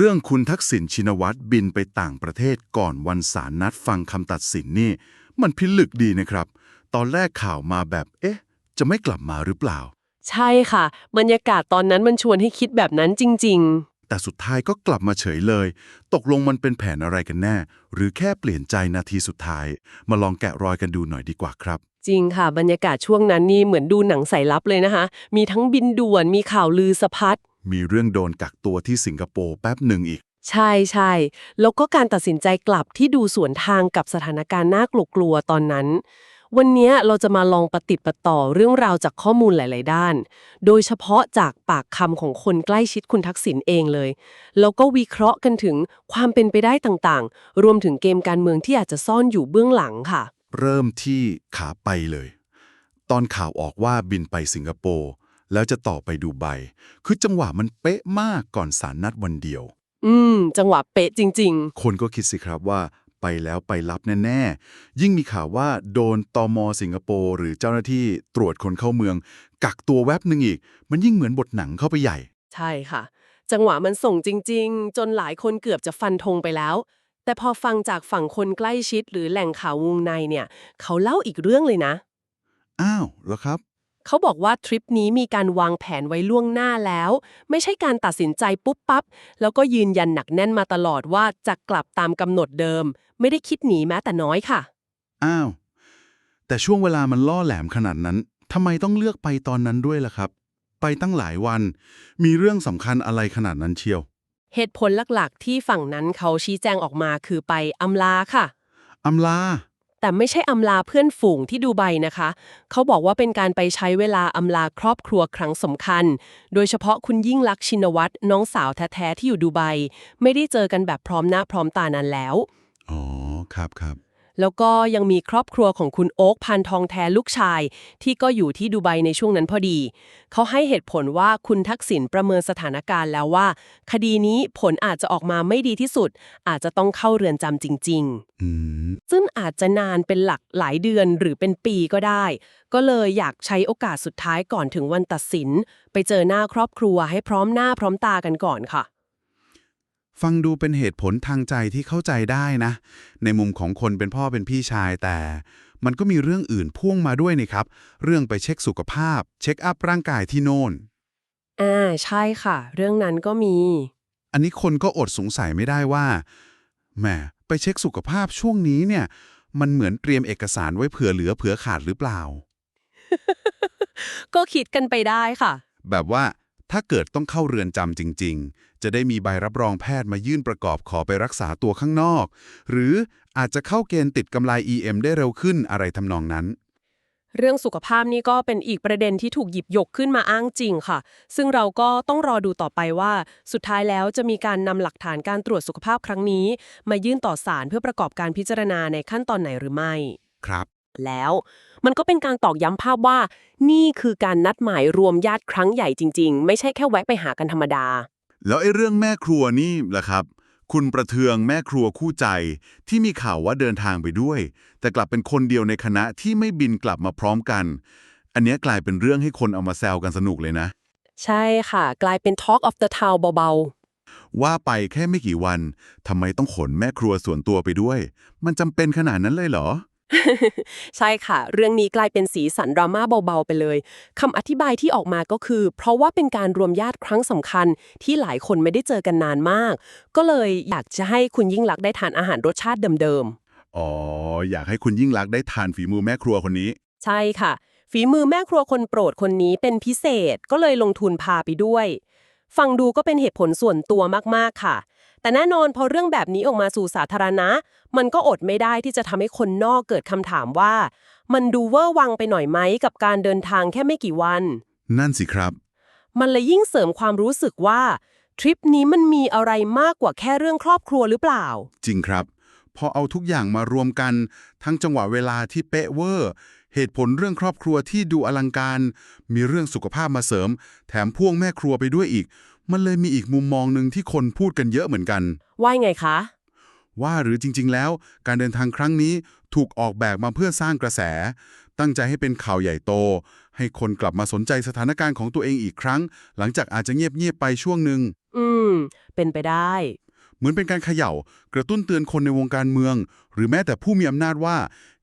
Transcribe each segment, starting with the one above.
เรื่องคุณทักษิณชินวัตรบินไปต่างประเทศก่อนวันศาลนัดฟังคำตัดสินนี่ มันพิลึกดีนะครับ ตอนแรกข่าวมาแบบ เอ๊ะ จะไม่กลับมาหรือเปล่า ใช่ค่ะ บรรยากาศตอนนั้นมันชวนให้คิดแบบนั้นจริงแต่สุดท้ายก็กลับมาเฉยเลย ตกลงมันเป็นแผนอะไรกันแน่ หรือแค่เปลี่ยนใจนาทีสุดท้าย มาลองแกะรอยกันดูหน่อยดีกว่าครับๆจริงค่ะ บรรยากาศช่วงนั้นนี่เหมือนดูหนังใส่ลับเลยนะคะ มีทั้งบินด่วนมีข่าวลือสะพัด มีเรื่องโดนกักตัวที่สิงคโปร์แป๊บหนึ่งอีก ใช่ใช่แล้วก็การตัดสินใจกลับที่ดูสวนทางกับสถานการณ์น่ากลัวๆตอนนั้น วันนี้เราจะมาลองปฏิดประต่อเรื่องราวจากข้อมูลหลาย ๆ ด้าน โดยเฉพาะจากปากคำของคนใกล้ชิดคุณทักษิณเองเลย แล้วก็วิเคราะห์กันถึงความเป็นไปได้ต่าง ๆ รวมถึงเกมการเมืองที่อาจจะซ่อนอยู่เบื้องหลังค่ะ เริ่มที่ขาไปเลย ตอนข่าวออกว่าบินไปสิงคโปร์ แล้วจะต่อไปดูไบคือจังหวะมันเป๊ะมากก่อนสารนัดวันเดียว อืม จังหวะเป๊ะจริง คนก็คิดสิครับว่าไปแล้วไปรับแน่ ๆ ยิ่งมีข่าวว่าโดนตอมสิงคโปร์หรือเจ้าหน้าที่ตรวจคนเข้าเมือง กักตัวแวบหนึ่งอีก มันยิ่งเหมือนบทหนังเข้าไปใหญ่ ๆ ใช่ค่ะ จังหวะมันส่งจริง ๆ จนหลายคนเกือบจะฟันธงไปแล้ว แต่พอฟังจากฝั่งคนใกล้ชิดหรือแหล่งข่าววงในเนี่ย เขาเล่าอีกเรื่องเลยนะ อ้าวแล้วครับ เขาบอกว่าทริปนี้มีการวางแผนไว้ล่วงหน้าแล้ว ไม่ใช่การตัดสินใจปุ๊บปั๊บ แล้วก็ยืนยันหนักแน่นมาตลอดว่าจะกลับตามกำหนดเดิม ไม่ได้คิดหนีแม้แต่น้อยค่ะ อ้าว แต่ช่วงเวลามันล่อแหลมขนาดนั้นทำไมต้องเลือกไปตอนนั้นด้วยล่ะครับ ไปตั้งหลายวัน มีเรื่องสำคัญอะไรขนาดนั้นเชียว เหตุผลหลักๆ ที่ฝั่งนั้นเขาชี้แจงออกมาคือไปอำลาค่ะอำลา แต่ไม่ใช่อำลาเพื่อนฝูงที่ดูไบนะคะ เขาบอกว่าเป็นการไปใช้เวลาอำลาครอบครัวครั้งสำคัญ โดยเฉพาะคุณยิ่งลักษณ์ชินวัตรน้องสาวแท้ๆที่อยู่ดูไบไม่ได้เจอกันแบบพร้อมหน้าพร้อมตานานแล้ว อ๋อ ครับครับ แล้วก็ยังมีครอบครัวของคุณโอ๊คพันทองแท้ลูกชาย ที่ก็อยู่ที่ดูไบในช่วงนั้นพอดี เขาให้เหตุผลว่าคุณทักษิณประเมินสถานการณ์แล้วว่า คดีนี้ผลอาจจะออกมาไม่ดีที่สุด อาจจะต้องเข้าเรือนจำจริงๆอืมซึ่งอาจจะนานเป็นหลักหลายเดือนหรือเป็นปีก็ได้ ก็เลยอยากใช้โอกาสสุดท้ายก่อนถึงวันตัดสิน ไปเจอหน้าครอบครัวให้พร้อมหน้าพร้อมตากันก่อนค่ะ ฟังดูเป็นเหตุผลทางใจที่เข้าใจได้นะ ในมุมของคนเป็นพ่อเป็นพี่ชายแต่ มันก็มีเรื่องอื่นพ่วงมาด้วยนี่ครับ เรื่องไปเช็คสุขภาพ เช็คอัพร่างกายที่โน่นอ่าใช่ค่ะ เรื่องนั้นก็มี อันนี้คนก็อดสงสัยไม่ได้ว่าแหมไปเช็คสุขภาพช่วงนี้เนี่ย มันเหมือนเตรียมเอกสารไว้เผื่อเหลือเผื่อขาดหรือเปล่า ก็คิดกันไปได้ค่ะ แบบว่า ถ้าเกิดต้องเข้าเรือนจำจริง ๆ จะได้มีใบรับรองแพทย์มายื่นประกอบขอไปรักษาตัวข้างนอก หรืออาจจะเข้าเกณฑ์ติดกำไร EM ได้เร็วขึ้นอะไรทำนองนั้น เรื่องสุขภาพนี่ก็เป็นอีกประเด็นที่ถูกหยิบยกขึ้นมาอ้างจริงค่ะ ซึ่งเราก็ต้องรอดูต่อไปว่า สุดท้ายแล้วจะมีการนำหลักฐานการตรวจสุขภาพครั้งนี้ มายื่นต่อศาลเพื่อประกอบการพิจารณาในขั้นตอนไหนหรือไม่ ครับ แล้ว มันก็เป็นการตอกย้ำภาพว่า นี่คือการนัดหมายรวมญาติครั้งใหญ่จริง ๆ ไม่ใช่แค่แวะไปหากันธรรมดา แล้วไอ้เรื่องแม่ครัวนี่ล่ะครับ คุณประเทืองแม่ครัวคู่ใจ ที่มีข่าวว่าเดินทางไปด้วย แต่กลับเป็นคนเดียวในคณะที่ไม่บินกลับมาพร้อมกัน อันเนี้ยกลายเป็นเรื่องให้คนเอามาแซวกันสนุกเลยนะ ใช่ค่ะ กลายเป็น Talk of the Town เบาว่าไปแค่ไม่กี่วัน ทำไมต้องขนแม่ครัวส่วนตัวไปด้วย มันจำเป็นขนาดนั้นเลยเหรอๆ ใช่ค่ะ เรื่องนี้กลายเป็นสีสันดราม่าเบา ๆ ไปเลย คำอธิบายที่ออกมาก็คือ เพราะว่าเป็นการรวมญาติครั้งสำคัญที่หลายคนไม่ได้เจอกันนานมาก ก็เลยอยากจะให้คุณยิ่งลักษณ์ได้ทานอาหารรสชาติเดิมๆ อ๋อ อยากให้คุณยิ่งรักษณ์ได้ทานฝีมือแม่ครัวคนนี้ ใช่ค่ะ ฝีมือแม่ครัวคนโปรดคนนี้เป็นพิเศษ ก็เลยลงทุนพาไปด้วย ฟังดูก็เป็นเหตุผลส่วนตัวมากๆค่ะ แต่แน่นอนพอเรื่องแบบนี้ออกมาสู่สาธารณะ มันก็อดไม่ได้ที่จะทำให้คนนอกเกิดคำถามว่า มันดูเวอร์วังไปหน่อยไหมกับการเดินทางแค่ไม่กี่วัน นั่นสิครับ มันเลยยิ่งเสริมความรู้สึกว่าทริปนี้มันมีอะไรมากกว่าแค่เรื่องครอบครัวหรือเปล่า จริงครับ พอเอาทุกอย่างมารวมกัน ทั้งจังหวะเวลาที่เป๊ะเวอร์ เหตุผลเรื่องครอบครัวที่ดูอลังการ มีเรื่องสุขภาพมาเสริม แถมพ่วงแม่ครัวไปด้วยอีก มันเลยมีอีกมุมมองหนึ่งที่คนพูดกันเยอะเหมือนกัน ว่าไงคะ ว่าหรือจริง ๆ แล้ว การเดินทางครั้งนี้ถูกออกแบบมาเพื่อสร้างกระแส ตั้งใจให้เป็นข่าวใหญ่โต ให้คนกลับมาสนใจสถานการณ์ของตัวเองอีกครั้ง หลังจากอาจจะเงียบๆไปช่วงหนึ่งอืม เป็นไปได้ เหมือนเป็นการเขย่า กระตุ้นเตือนคนในวงการเมือง หรือแม้แต่ผู้มีอำนาจว่า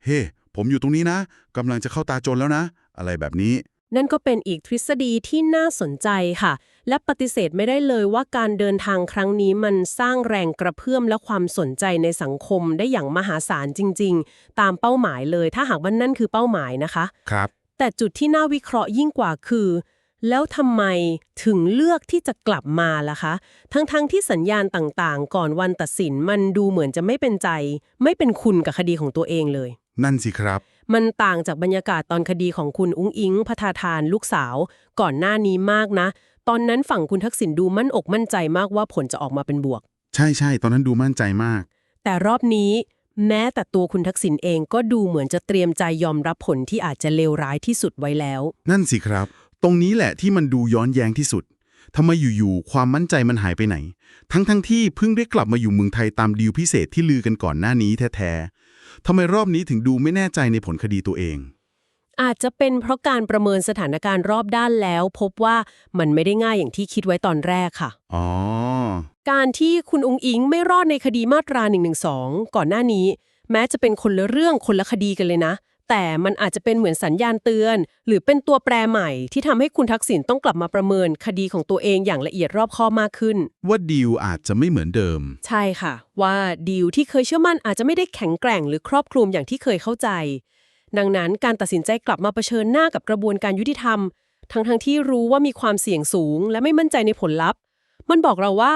เฮ้ผมอยู่ตรงนี้นะกำลังจะเข้าตาโจรแล้วนะ อะไรแบบนี้ นั่นก็เป็นอีกทฤษฎีที่น่าสนใจค่ะ และปฏิเสธไม่ได้เลยว่าการเดินทางครั้งนี้มันสร้างแรงกระเพื่อมและความสนใจในสังคมได้อย่างมหาศาลจริง ๆ ตามเป้าหมายเลย ถ้าหากว่านั่นคือเป้าหมายนะคะครับ แต่จุดที่น่าวิเคราะห์ยิ่งกว่าคือ แล้วทำไมถึงเลือกที่จะกลับมาล่ะคะ ทั้งๆทที่สัญญาณต่างๆ ก่อนวันตัดสินมันดูเหมือนจะไม่เป็นใจ ไม่เป็นคุณกับคดีของตัวเองเลย นั่นสิครับมันต่างจากบรรยากาศตอนคดีของคุณอุ้งอิงพทาทานลูกสาว ก่อนหน้านี้มากนะ ตอนนั้นฝั่งคุณทักษิณดูมั่นอกมั่นใจมากว่าผลจะออกมาเป็นบวก ใช่ใช่ตอนนั้นดูมั่นใจมาก แต่รอบนี้ แม้แต่ตัวคุณทักษิณเองก็ดูเหมือนจะเตรียมใจยอมรับผลที่อาจจะเลวร้ายที่สุดไว้แล้ว นั่นสิครับ ตรงนี้แหละที่มันดูย้อนแย้งที่สุดทำไมอยู่ๆความมั่นใจมันหายไปไหน ทั้งๆทที่เพิ่งได้กลับมาอยู่เมืองไทยตามดีลพิเศษที่ลือกันก่อนหน้านี้แท้ๆทำไมรอบนี้ถึงดูไม่แน่ใจในผลคดีตัวเอง อาจจะเป็นเพราะการประเมินสถานการณ์รอบด้านแล้ว พบว่ามันไม่ได้ง่ายอย่างที่คิดไว้ตอนแรกค่ะ อ๋อ การที่คุณองค์อิงไม่รอดในคดีมาตรา1นึก่อนหน้านี้ แม้จะเป็นคนละเรื่องคนละคดีกันเลยนะ แต่มันอาจจะเป็นเหมือนสัญญาณเตือน หรือเป็นตัวแปรใหม่ที่ทำให้คุณทักษิณต้องกลับมาประเมินคดีของตัวเองอย่างละเอียดรอบคอบมากขึ้น ว่าดีลอาจจะไม่เหมือนเดิม ใช่ค่ะ ว่าดีลที่เคยเชื่อมั่นอาจจะไม่ได้แข็งแกร่งหรือครอบคลุมอย่างที่เคยเข้าใจ ดังนั้นการตัดสินใจกลับมาเผชิญหน้ากับกระบวนการยุติธรรม ทั้งทงๆที่รู้ว่ามีความเสี่ยงสูง และไม่มั่นใจในผลลัพธ์ มันบอกเราว่า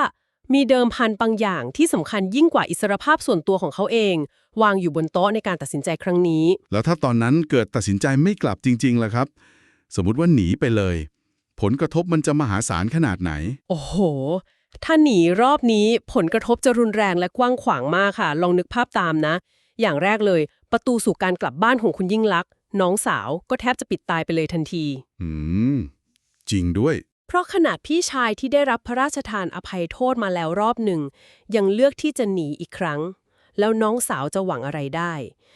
มีเดิมพันบางอย่างที่สำคัญยิ่งกว่าอิสรภาพส่วนตัวของเขาเอง วางอยู่บนโต๊ะในการตัดสินใจครั้งนี้ แล้วถ้าตอนนั้นเกิดตัดสินใจไม่กลับจริงๆล่ะครับ สมมุติว่าหนีไปเลย ผลกระทบมันจะมหาศาลขนาดไหน โอ้โหถ้าหนีรอบนี้ผลกระทบจะรุนแรงและกว้างขวางมากค่ะ ลองนึกภาพตามนะ อย่างแรกเลย ประตูสู่การกลับบ้านของคุณยิ่งลักษณ์น้องสาวก็แทบจะปิดตายไปเลยทันที อืม จริงด้วย เพราะขนาดพี่ชายที่ได้รับพระราชทานอภัยโทษมาแล้วรอบหนึ่ง ยังเลือกที่จะหนีอีกครั้ง แล้วน้องสาวจะหวังอะไรได้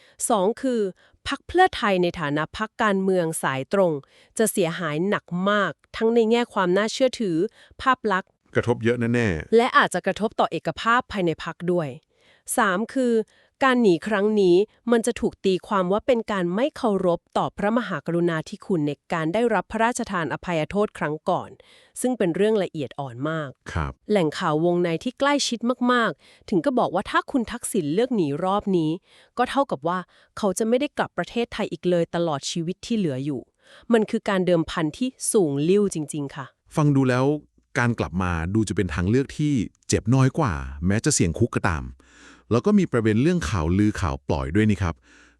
2. คือพักเพื่อไทยในฐานะพักการเมืองสายตรง จะเสียหายหนักมาก ทั้งในแง่ความน่าเชื่อถือ ภาพลักษณ์ กระทบเยอะแน่และอาจจะกระทบต่อเอกภาพภายในพักด้วย 3. คือ การหนีครั้งนี้มันจะถูกตีความว่าเป็นการไม่เคารพต่อพระมหากรุณาธิคุณในการได้รับพระราชทานอภัยโทษครั้งก่อน ซึ่งเป็นเรื่องละเอียดอ่อนมากๆครับ แหล่งข่าววงในที่ใกล้ชิดมากๆ ถึงก็บอกว่าถ้าคุณทักษิณเลือกหนีรอบนี้ ก็เท่ากับว่าเขาจะไม่ได้กลับประเทศไทยอีกเลยตลอดชีวิตที่เหลืออยู่ มันคือการเดิมพันที่สูงลิ่วจริง ๆ ค่ะ ฟังดูแล้วการกลับมาดูจะเป็นทางเลือกที่เจ็บน้อยกว่า แม้จะเสี่ยงคุกก็ตาม แล้วก็มีประเด็นเรื่องข่าวลือข่าวปล่อยด้วยนี่ครับ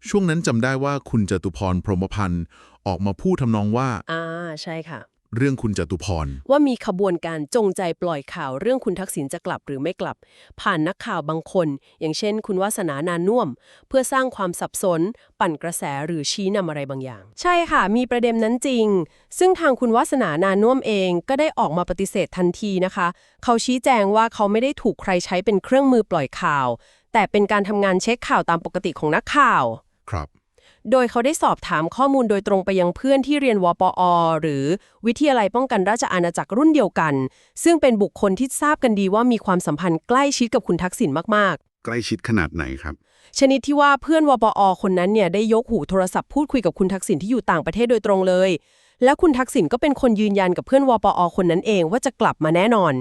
ช่วงนั้นจำได้ว่าคุณจตุพรพรหมพันธ์ออกมาพูดทำนองว่า อ่าใช่ค่ะ เรื่องคุณจตุพร ว่ามีขบวนการจงใจปล่อยข่าวเรื่องคุณทักษิณจะกลับหรือไม่กลับ ผ่านนักข่าวบางคน อย่างเช่น คุณวาสนานานุ่วม เพื่อสร้างความสับสน ปั่นกระแสหรือชี้นำอะไรบางอย่าง ใช่ค่ะ มีประเด็นนั้นจริง ซึ่งทางคุณวาสนานานุ่วมเองก็ได้ออกมาปฏิเสธทันทีนะคะ เขาชี้แจงว่าเขาไม่ได้ถูกใครใช้เป็นเครื่องมือปล่อยข่าว แต่เป็นการทำงานเช็คข่าวตามปกติของนักข่าว ครับ โดยเขาได้สอบถามข้อมูลโดยตรงไปยังเพื่อนที่เรียนวปอ หรือวิทยาลัยป้องกันราชอาณาจักรรุ่นเดียวกัน ซึ่งเป็นบุคคลที่ทราบกันดีว่ามีความสัมพันธ์ใกล้ชิดกับคุณทักษิณมากใกล้ชิดขนาดไหนครับ ๆ ชนิดที่ว่าเพื่อนวปอ คนนั้นเนี่ยได้ยกหูโทรศัพท์พูดคุยกับคุณทักษิณที่อยู่ต่างประเทศโดยตรงเลย แล้วคุณทักษิณก็เป็นคนยืนยันกับเพื่อนวปอ คนนั้นเองว่าจะกลับมาแน่นอน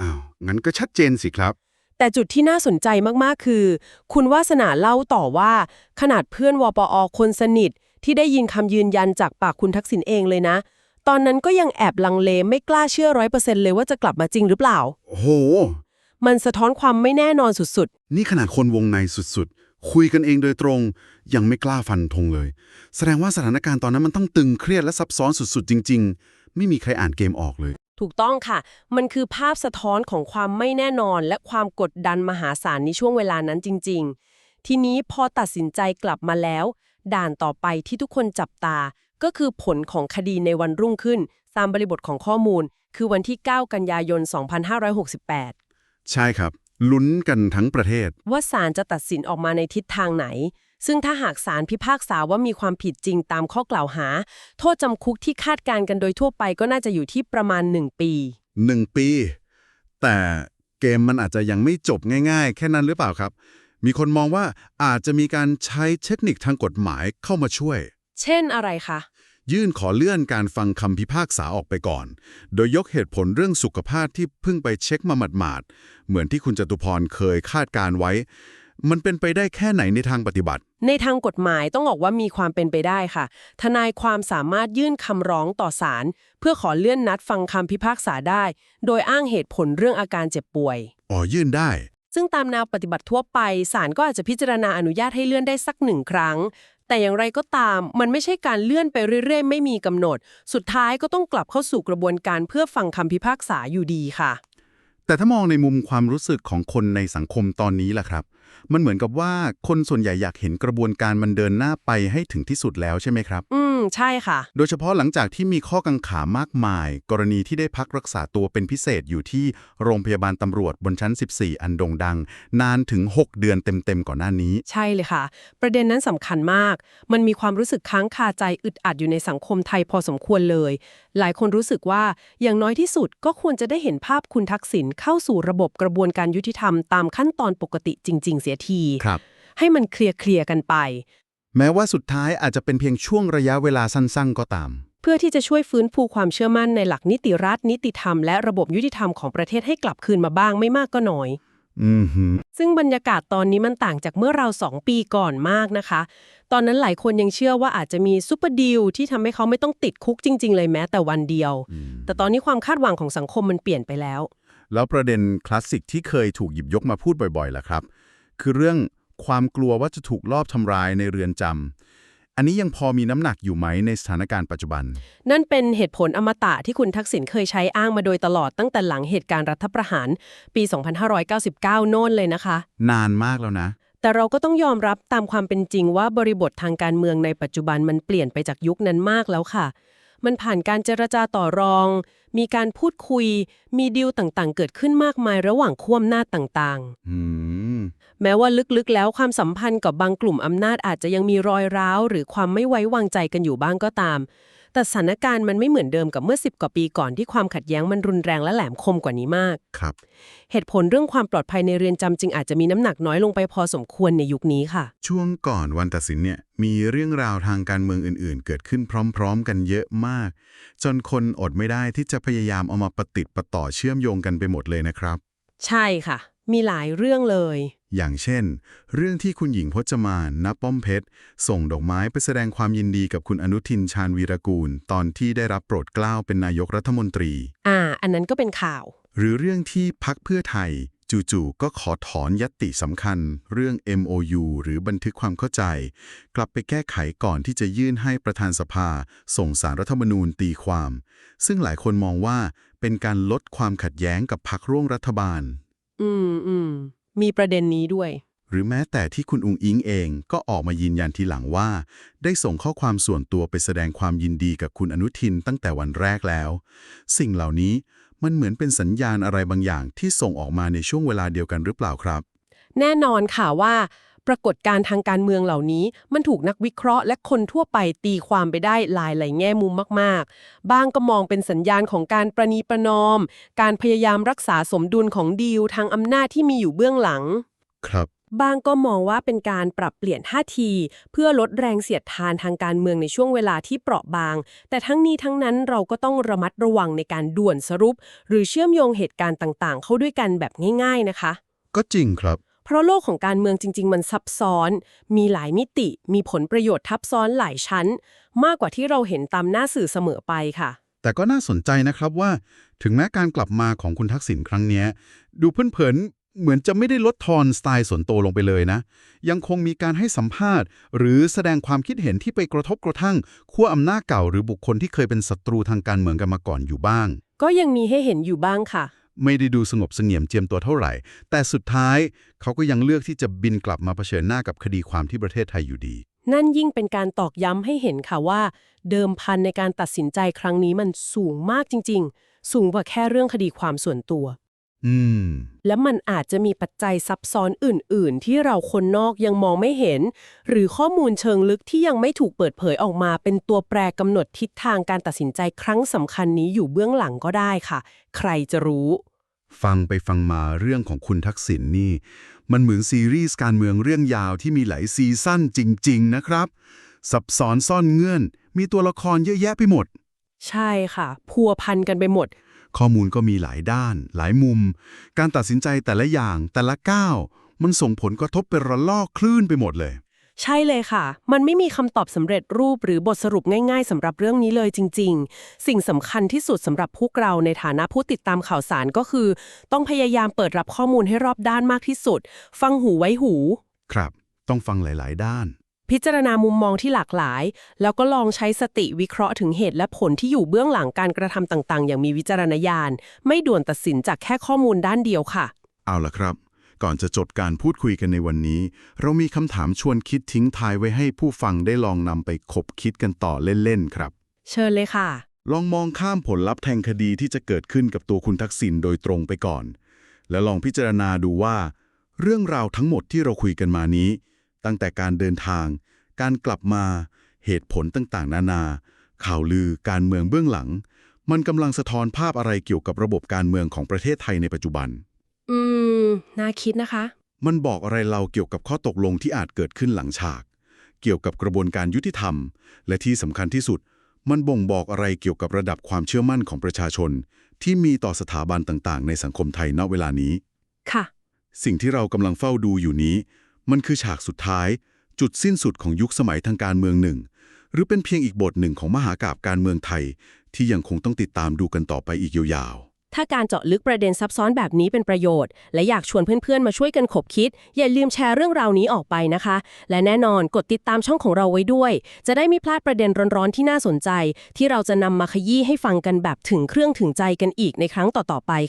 อ้าว งั้นก็ชัดเจนสิครับ แต่จุดที่น่าสนใจมากๆ คือ คุณวาสนาเล่าต่อว่า ขนาดเพื่อนวปอคนสนิท ที่ได้ยินคำยืนยันจากปากคุณทักษิณเองเลยนะ ตอนนั้นก็ยังแอบลังเลไม่กล้าเชื่อร้อยเปอร์เซ็นต์เลยว่าจะกลับมาจริงหรือเปล่า โอ้โห มันสะท้อนความไม่แน่นอนสุดนี่ขนาดคนวงในสุดๆ คุยกันเองโดยตรง ยังไม่กล้าฟันธงเลย แสดงว่าสถานการณ์ตอนนั้นมันต้องตึงเครียดและซับซ้อนสุดๆ จริง ๆ ไม่มีใครอ่านเกมออกเลยๆ ถูกต้องค่ะ มันคือภาพสะท้อนของความไม่แน่นอน และความกดดันมหาศาลในช่วงเวลานั้นจริง ๆ ทีนี้พอตัดสินใจกลับมาแล้ว ด่านต่อไปที่ทุกคนจับตา ก็คือผลของคดีในวันรุ่งขึ้น ตามบริบทของข้อมูล คือวันที่ 9 กันยายน 2568 ใช่ครับ ลุ้นกันทั้งประเทศ ว่าศาลจะตัดสินออกมาในทิศทางไหน ซึ่งถ้าหากศาลพิพากษาว่ามีความผิดจริงตามข้อกล่าวหา โทษจำคุกที่คาดการณ์กันโดยทั่วไปก็น่าจะอยู่ที่ประมาณ 1 ปีหนึ่งปี แต่เกมมันอาจจะยังไม่จบง่าย ๆ แค่นั้นหรือเปล่าครับ มีคนมองว่าอาจจะมีการใช้เทคนิคทางกฎหมายเข้ามาช่วย เช่นอะไรคะยื่นขอเลื่อนการฟังคำพิพากษาออกไปก่อน โดยยกเหตุผลเรื่องสุขภาพที่เพิ่งไปเช็คมาหมาดๆ เหมือนที่คุณจตุพรเคยคาดการไว้ มันเป็นไปได้แค่ไหนในทางปฏิบัติ ในทางกฎหมายต้องบอกว่ามีความเป็นไปได้ค่ะ ทนายความสามารถยื่นคำร้องต่อศาลเพื่อขอเลื่อนนัดฟังคำพิพากษาได้ โดยอ้างเหตุผลเรื่องอาการเจ็บป่วย อ๋อ ยื่นได้ ซึ่งตามแนวปฏิบัติทั่วไปศาลก็อาจจะพิจารณาอนุญาตให้เลื่อนได้สักหนึ่งครั้ง แต่อย่างไรก็ตาม มันไม่ใช่การเลื่อนไปเรื่อยๆ ไม่มีกำหนด สุดท้ายก็ต้องกลับเข้าสู่กระบวนการเพื่อฟังคำพิพากษาอยู่ดีค่ะ แต่ถ้ามองในมุมความรู้สึกของคนในสังคมตอนนี้ล่ะครับ มันเหมือนกับว่าคนส่วนใหญ่อยากเห็นกระบวนการมันเดินหน้าไปให้ถึงที่สุดแล้วใช่ไหมครับ อื ม ใช่ค่ะ โดยเฉพาะหลังจากที่มีข้อกังขามากมาย กรณีที่ได้พักรักษาตัวเป็นพิเศษอยู่ที่โรงพยาบาลตำรวจบนชั้น 14 อันโด่งดัง นานถึง 6 เดือนเต็มๆก่อนหน้านี้ ใช่เลยค่ะ ประเด็นนั้นสำคัญมาก มันมีความรู้สึกค้างคาใจอึดอัดอยู่ในสังคมไทยพอสมควรเลย หลายคนรู้สึกว่าอย่างน้อยที่สุดก็ควรจะได้เห็นภาพคุณทักษิณเข้าสู่ระบบกระบวนการยุติธรรมตามขั้นตอนปกติจริง ๆ เสียที ครับ ให้มันเคลียร์เคลียร์ๆกันไป แม้ว่าสุดท้ายอาจจะเป็นเพียงช่วงระยะเวลาสั้นๆก็ตาม เพื่อที่จะช่วยฟื้นฟูความเชื่อมั่นในหลักนิติรัฐ นิติธรรมและระบบยุติธรรมของประเทศให้กลับคืนมาบ้างไม่มากก็น้อย อือหือซึ่งบรรยากาศตอนนี้มันต่างจากเมื่อเราสองปีก่อนมากนะคะ ตอนนั้นหลายคนยังเชื่อว่าอาจจะมีซูเปอร์ดีลที่ทำให้เขาไม่ต้องติดคุกจริง ๆ เลยแม้แต่วันเดียว แต่ตอนนี้ความคาดหวังของสังคมมันเปลี่ยนไปแล้ว แล้วประเด็นคลาสสิกที่เคยถูกหยิบยกมาพูดบ่อยๆล่ะครับ คือเรื่อง ความกลัวว่าจะถูกลอบทำร้ายในเรือนจำอันนี้ยังพอมีน้ำหนักอยู่ไหมในสถานการณ์ปัจจุบัน นั่นเป็นเหตุผลอมตะที่คุณทักษิณเคยใช้อ้างมาโดยตลอดตั้งแต่หลังเหตุการณ์รัฐประหาร ปี 2599 โน่นเลยนะคะ นานมากแล้วนะ แต่เราก็ต้องยอมรับตามความเป็นจริงว่าบริบททางการเมืองในปัจจุบันมันเปลี่ยนไปจากยุคนั้นมากแล้วค่ะ มันผ่านการเจรจาต่อรอง มีการพูดคุย มีดีลต่างๆ เกิดขึ้นมากมายระหว่างขั้วอำนาจต่างอืมๆแม้ว่าลึกๆ แล้วความสัมพันธ์กับบางกลุ่มอำนาจอาจจะยังมีรอยร้าว หรือความไม่ไว้วางใจกันอยู่บ้างก็ตาม แต่สถานการณ์มันไม่เหมือนเดิมกับเมื่อ 10 กว่าปีก่อนที่ความขัดแย้งมันรุนแรงและแหลมคมกว่านี้มาก ครับ เหตุผลเรื่องความปลอดภัยในเรือนจำจึงอาจจะมีน้ำหนักน้อยลงไปพอสมควรในยุคนี้ค่ะ ช่วงก่อนวันตัดสินเนี่ยมีเรื่องราวทางการเมืองอื่นๆ เกิดขึ้นพร้อมๆ กันเยอะมาก จนคนอดไม่ได้ที่จะพยายามเอามาประติดประต่อเชื่อมโยงกันไปหมดเลยนะครับ ใช่ค่ะ มีหลายเรื่องเลย อย่างเช่น เรื่องที่คุณหญิงพจมานณป้อมเพชร ส่งดอกไม้ไปแสดงความยินดีกับคุณอนุทินชาญวีรกูล ตอนที่ได้รับโปรดเกล้าเป็นนายกรัฐมนตรี อ่า อันนั้นก็เป็นข่าว หรือเรื่องที่พักเพื่อไทย จู่ๆก็ขอถอนยตติสำคัญ เรื่อง MOU หรือบันทึกความเข้าใจ กลับไปแก้ไขก่อนที่จะยื่นให้ประธานสภา ส่งสารรัฐธรรมนูญตีความ ซึ่งหลายคนมองว่าเป็นการลดความขัดแย้งกับพักร่วมรัฐบาล อืมอืม มีประเด็นนี้ด้วย หรือแม้แต่ที่คุณอุงอิงเองก็ออกมายืนยันทีหลังว่า ได้ส่งข้อความส่วนตัวไปแสดงความยินดีกับคุณอนุทินตั้งแต่วันแรกแล้ว สิ่งเหล่านี้มันเหมือนเป็นสัญญาณอะไรบางอย่างที่ส่งออกมาในช่วงเวลาเดียวกันหรือเปล่าครับ แน่นอนค่ะว่า ปรากฏการณ์ทางการเมืองเหล่านี้ มันถูกนักวิเคราะห์และคนทั่วไปตีความไปได้หลายหลายแง่มุมมาก ๆ บ้างก็มองเป็นสัญญาณของการประนีประนอม การพยายามรักษาสมดุลของดีลทางอำนาจที่มีอยู่เบื้องหลัง ครับบางก็มองว่าเป็นการปรับเปลี่ยนท่าที เพื่อลดแรงเสียดทานทางการเมืองในช่วงเวลาที่เปราะบาง แต่ทั้งนี้ทั้งนั้นเราก็ต้องระมัดระวังในการด่วนสรุป หรือเชื่อมโยงเหตุการณ์ต่างๆ เข้าด้วยกันแบบง่าย ๆนะคะ ก็จริงครับเพ ราะโลกของการเมืองจริง ๆ มันซับซ้อน มีหลายมิติ มีผลประโยชน์ทับซ้อนหลายชั้น มากกว่าที่เราเห็นตามหน้าสื่อเสมอไปค่ะ แต่ก็น่าสนใจนะครับว่า ถึงแม้การกลับมาของคุณทักษิณครั้งเนี้ยดูเผินๆเหมือนจะไม่ได้ลดทอนสไตล์ส่วนตัวลงไปเลยนะ ยังคงมีการให้สัมภาษณ์ หรือแสดงความคิดเห็นที่ไปกระทบกระทั่งขั้วอำนาจเก่าหรือบุคคลที่เคยเป็นศัตรูทางการเมืองกันมาก่อนอยู่บ้าง ก็ยังมีให้เห็นอยู่บ้างค่ะ ไม่ได้ดูสงบเสงี่ยมเจียมตัวเท่าไหร่ แต่สุดท้ายเขาก็ยังเลือกที่จะบินกลับมาเผชิญหน้ากับคดีความที่ประเทศไทยอยู่ดี นั่นยิ่งเป็นการตอกย้ำให้เห็นค่ะว่า เดิมพันในการตัดสินใจครั้งนี้มันสูงมากจริง ๆ สูงกว่าแค่เรื่องคดีความส่วนตัว อืม และมันอาจจะมีปัจจัยซับซ้อนอื่น ๆ ที่เราคนนอกยังมองไม่เห็น หรือข้อมูลเชิงลึกที่ยังไม่ถูกเปิดเผยออกมา เป็นตัวแปรกำหนดทิศทางการตัดสินใจครั้งสำคัญนี้อยู่เบื้องหลังก็ได้ค่ะ ใครจะรู้ ฟังไปฟังมาเรื่องของคุณทักษิณนี่ มันเหมือนซีรีส์การเมืองเรื่องยาวที่มีหลายซีซั่นจริง ๆ นะครับ ซับซ้อนซ่อนเงื่อน มีตัวละครเยอะแยะไปหมด ใช่ค่ะ พัวพันกันไปหมด ข้อมูลก็มีหลายด้าน หลายมุม การตัดสินใจแต่ละอย่างแต่ละก้าวมันส่งผลกระทบเป็นระลอกคลื่นไปหมดเลย ใช่เลยค่ะ มันไม่มีคำตอบสำเร็จรูปหรือบทสรุปง่ายๆสำหรับเรื่องนี้เลยจริง ๆ สิ่งสำคัญที่สุดสำหรับพวกเราในฐานะผู้ติดตามข่าวสารก็คือ ต้องพยายามเปิดรับข้อมูลให้รอบด้านมากที่สุด ฟังหูไว้หู ครับ ต้องฟังหลายๆ ด้าน พิจารณามุมมองที่หลากหลาย แล้วก็ลองใช้สติวิเคราะห์ถึงเหตุและผลที่อยู่เบื้องหลังการกระทำต่างๆ อย่างมีวิจารณญาณ ไม่ด่วนตัดสินจากแค่ข้อมูลด้านเดียวค่ะ เอาล่ะครับ ก่อนจะจบการพูดคุยกันในวันนี้ เรามีคำถามชวนคิดทิ้งท้ายไว้ให้ผู้ฟังได้ลองนำไปคบคิดกันต่อเล่นๆครับ เชิญเลยค่ะ ลองมองข้ามผลลัพธ์แทงคดีที่จะเกิดขึ้นกับตัวคุณทักษิณโดยตรงไปก่อน แล้วลองพิจารณาดูว่า เรื่องราวทั้งหมดที่เราคุยกันมานี้ ตั้งแต่การเดินทาง การกลับมา เหตุผลต่างๆ นานา ข่าวลือการเมืองเบื้องหลัง มันกำลังสะท้อนภาพอะไรเกี่ยวกับระบบการเมืองของประเทศไทยในปัจจุบัน อืม น่าคิดนะคะ มันบอกอะไรเราเกี่ยวกับข้อตกลงที่อาจเกิดขึ้นหลังฉาก เกี่ยวกับกระบวนการยุติธรรม และที่สำคัญที่สุด มันบ่งบอกอะไรเกี่ยวกับระดับความเชื่อมั่นของประชาชน ที่มีต่อสถาบันต่างๆ ในสังคมไทยณเวลานี้ ค่ะ สิ่งที่เรากำลังเฝ้าดูอยู่นี้ มันคือฉากสุดท้าย จุดสิ้นสุดของยุคสมัยทางการเมืองหนึ่ง หรือเป็นเพียงอีกบทหนึ่งของมหากาบการเมืองไทย ที่ยังคงต้องติดตามดูกันต่อไปอีกยาวๆ ถ้าการเจาะลึกประเด็นซับซ้อนแบบนี้เป็นประโยชน์ และอยากชวนเพื่อนๆ มาช่วยกันขบคิด อย่าลืมแชร์เรื่องราวนี้ออกไปนะคะ และแน่นอนกดติดตามช่องของเราไว้ด้วย จะได้ไม่พลาดประเด็นร้อนๆที่น่าสนใจ ที่เราจะนำมาขยี้ให้ฟังกันแบบถึงเครื่องถึงใจกันอีกในครั้งต่อๆไป